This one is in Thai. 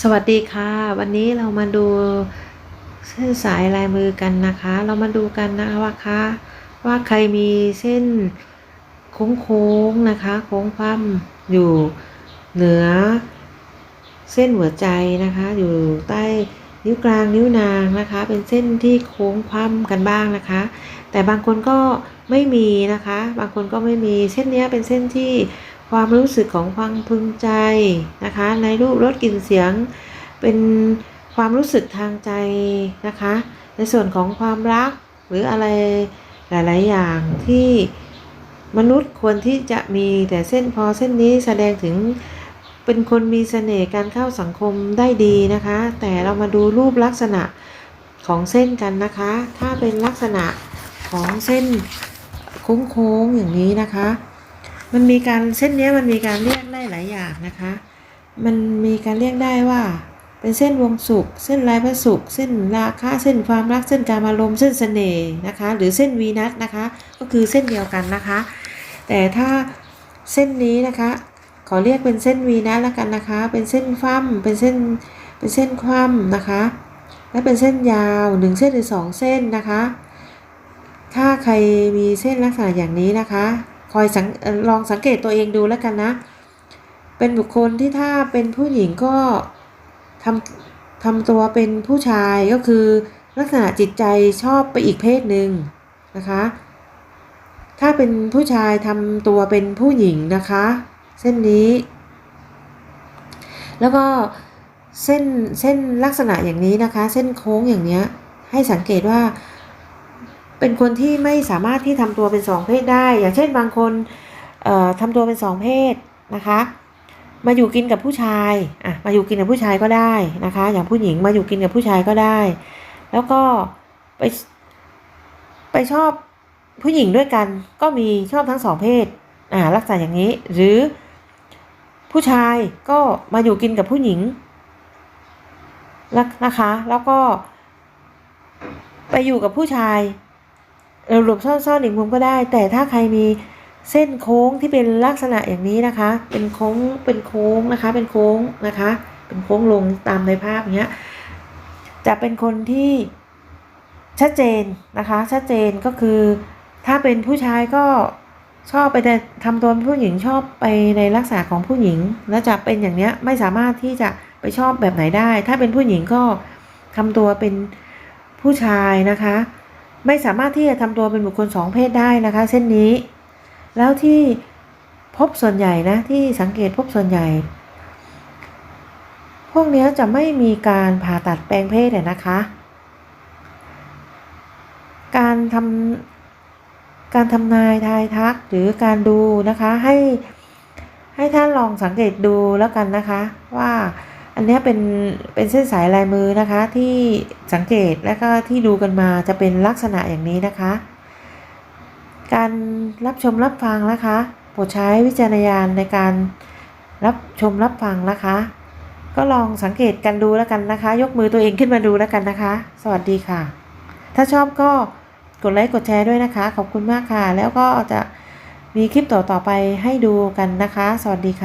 สวัสดีค่ะ วันนี้เรามาดูเส้นสายลายมือกันนะคะ เรามาดูกันนะคะว่าคะว่าใครมีเส้นโค้งๆนะคะโค้งคว่ำอยู่เหนือ เส้นหัวใจนะคะ อยู่ใต้นิ้วกลางนิ้วนางนะคะ เป็นเส้นที่โค้งคว่ำกันบ้างนะคะ แต่บางคนก็ไม่มีนะคะ บางคนก็ไม่มีเส้นนี้เป็นเส้นที่ ความรู้สึกของความพึงใจนะคะ ในรูปรสกลิ่นเสียงเป็นความรู้สึกทางใจนะคะ ในส่วนของความรักหรืออะไรหลาย ๆ อย่างที่มนุษย์ควรที่จะมีแต่เส้นพอเส้นนี้แสดงถึงเป็นคนมีเสน่ห์การเข้าสังคมได้ดีนะคะ แต่เรามาดูรูปลักษณะของเส้นกันนะคะ ถ้าเป็นลักษณะของเส้นโค้ง ๆ อย่างนี้นะคะ มันมีการเส้นนี้มันมีการเรียกได้หลายอย่างนะคะ มันมีการเรียกได้ว่า เป็นเส้นวงสุข เส้นลายพระสุข เส้นราคะเส้นความรักเส้นการอารมณ์เส้นเสน่ห์นะคะ หรือเส้นวีนัสนะคะ ก็คือเส้นเดียวกันนะคะ แต่ถ้าเส้นนี้นะคะ ขอเรียกเป็นเส้นวีนัสแล้วกันนะคะ เป็นเส้นคว่ำเป็นเส้นเป็นเส้นคว่ำนะคะ และเป็นเส้นยาวหนึ่งเส้นหรือสองเส้นนะคะ ถ้าใครมีเส้นลักษณะอย่างนี้นะคะ คอยสังลองสังเกตตัวเองดูแล้วกันนะ เป็นบุคคลที่ถ้าเป็นผู้หญิงก็ทำทำตัวเป็นผู้ชายก็คือลักษณะจิตใจชอบไปอีกเพศหนึ่งนะคะ ถ้าเป็นผู้ชายทำตัวเป็นผู้หญิงนะคะ เส้นนี้ แล้วก็เส้นเส้นลักษณะอย่างนี้นะคะ เส้นโค้งอย่างเนี้ยให้สังเกตว่า เป็นคนที่ไม่สามารถที่ทำตัวเป็นสองเพศได้ อย่างเช่นบางคนเอ่อทำตัวเป็นสองเพศนะคะ มาอยู่กินกับผู้ชายอะมาอยู่กินกับผู้ชายก็ได้นะคะ อย่างผู้หญิงมาอยู่กินกับผู้ชายก็ได้ แล้วก็ไปไปชอบผู้หญิงด้วยกันก็มีชอบทั้งสองเพศอ่าลักษณะอย่างนี้ หรือผู้ชายก็มาอยู่กินกับผู้หญิงนะคะ แล้วก็ไปอยู่กับผู้ชาย หลบซ่อนๆอีกมุมก็ได้ แต่ถ้าใครมีเส้นโค้งที่เป็นลักษณะอย่างนี้นะคะ เป็นโค้งเป็นโค้งนะคะ เป็นโค้งนะคะ เป็นโค้งลงตามในภาพเนี้ยจะเป็นคนที่ชัดเจนนะคะ ชัดเจนก็คือ ถ้าเป็นผู้ชายก็ชอบไปแต่ทำตัวเป็นผู้หญิงชอบไปในลักษณะของผู้หญิง แล้วจะเป็นอย่างเนี้ยไม่สามารถที่จะไปชอบแบบไหนได้ ถ้าเป็นผู้หญิงก็ทำตัวเป็นผู้ชายนะคะ ไม่สามารถที่จะทำตัวเป็นบุคคลสองเพศได้นะคะ เส้นนี้ แล้วที่พบส่วนใหญ่นะที่สังเกตพบส่วนใหญ่ พวกนี้จะไม่มีการผ่าตัดแปลงเพศเนี่ยนะคะ การทำการทำนายทายทักหรือการดูนะคะให้ให้ท่านลองสังเกตดูแล้วกันนะคะว่า อันนี้เป็นเป็นเส้นสายลายมือนะคะที่สังเกตและก็ที่ดูกันมาจะเป็นลักษณะอย่างนี้นะคะ การรับชมรับฟังนะคะโปรดใช้วิจารณญาณในการรับชมรับฟังนะคะ ก็ลองสังเกตกันดูแล้วกันนะคะ ยกมือตัวเองขึ้นมาดูแล้วกันนะคะ สวัสดีค่ะ ถ้าชอบก็กดไลค์กดแชร์ด้วยนะคะ ขอบคุณมากค่ะ แล้วก็จะมีคลิปต่อๆไปให้ดูกันนะคะ สวัสดีค่ะ